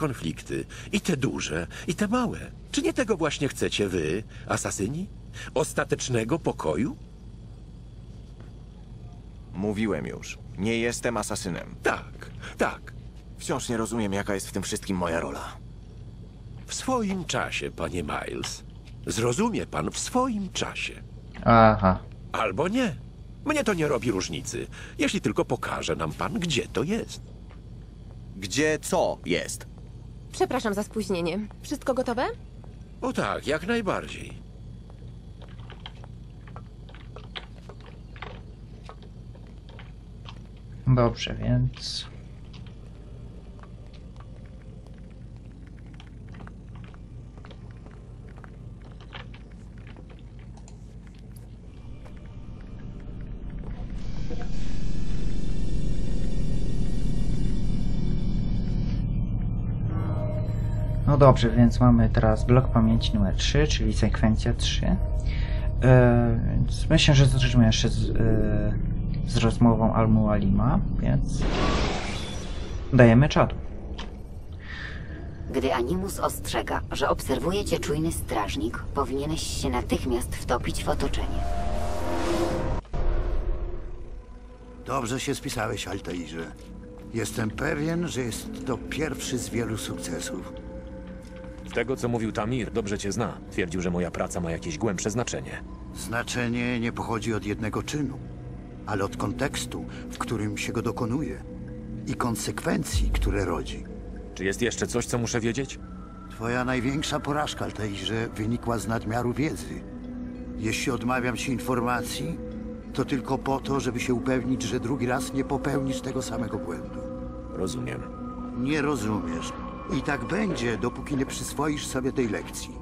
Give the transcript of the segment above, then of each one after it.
konflikty. I te duże, i te małe. Czy nie tego właśnie chcecie wy, asasyni? Ostatecznego pokoju? Mówiłem już. Nie jestem asasynem. Tak, tak. Wciąż nie rozumiem, jaka jest w tym wszystkim moja rola. W swoim czasie, panie Miles. Zrozumie pan w swoim czasie. Aha. Albo nie. Mnie to nie robi różnicy, jeśli tylko pokaże nam pan, gdzie to jest. Gdzie co jest? Przepraszam za spóźnienie. Wszystko gotowe? O tak, jak najbardziej. Dobrze, więc... No dobrze, więc mamy teraz blok pamięci numer 3, czyli sekwencja 3. E, więc myślę, że zaczniemy jeszcze z, e, z rozmową Al-Mualima, więc dajemy czadu. Gdy Animus ostrzega, że obserwuje cię czujny strażnik, powinieneś się natychmiast wtopić w otoczenie. Dobrze się spisałeś, Altairze. Jestem pewien, że jest to pierwszy z wielu sukcesów. Z tego, co mówił Tamir, dobrze cię zna. Twierdził, że moja praca ma jakieś głębsze znaczenie. Znaczenie nie pochodzi od jednego czynu, ale od kontekstu, w którym się go dokonuje i konsekwencji, które rodzi. Czy jest jeszcze coś, co muszę wiedzieć? Twoja największa porażka, Altairze, wynikła z nadmiaru wiedzy. Jeśli odmawiam ci informacji, to tylko po to, żeby się upewnić, że drugi raz nie popełnisz tego samego błędu. Rozumiem. Nie rozumiesz. I tak będzie, dopóki nie przyswoisz sobie tej lekcji.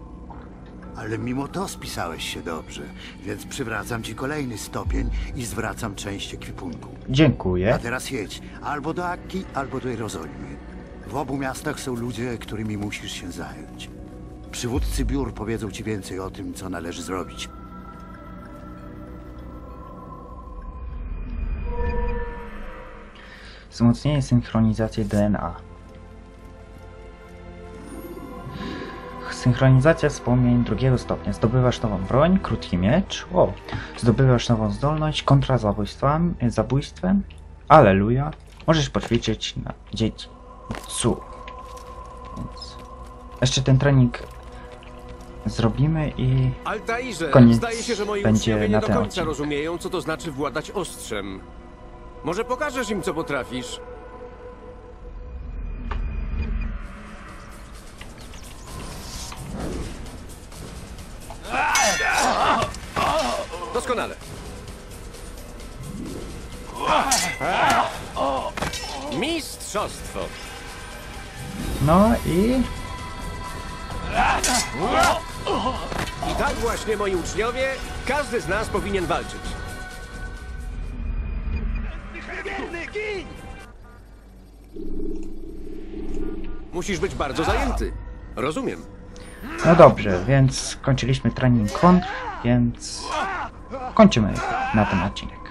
Ale mimo to spisałeś się dobrze, więc przywracam ci kolejny stopień i zwracam część ekwipunku. A Dziękuję. teraz jedź albo do Akki, albo do Jerozolimy. W obu miastach są ludzie, którymi musisz się zająć. Przywódcy biur powiedzą ci więcej o tym, co należy zrobić. Wzmocnienie synchronizacji DNA. Synchronizacja wspomnień drugiego stopnia. Zdobywasz nową broń, krótki miecz. O, zdobywasz nową zdolność kontra zabójstwem. zabójstwem. Aleluja. Możesz poćwiczyć na dzieci. Cu. Więc jeszcze ten trening zrobimy i Altairze, Koniec zdaje się, że moi będzie uczniowie nie na do końca odcinek. rozumieją, co to znaczy władać ostrzem. Może pokażesz im, co potrafisz? Doskonale. Mistrzostwo. no i I tak właśnie, moi uczniowie, każdy z nas powinien walczyć. Musisz być bardzo zajęty. Rozumiem. no dobrze, więc skończyliśmy trening kontr, więc kończymy na tym odcinek.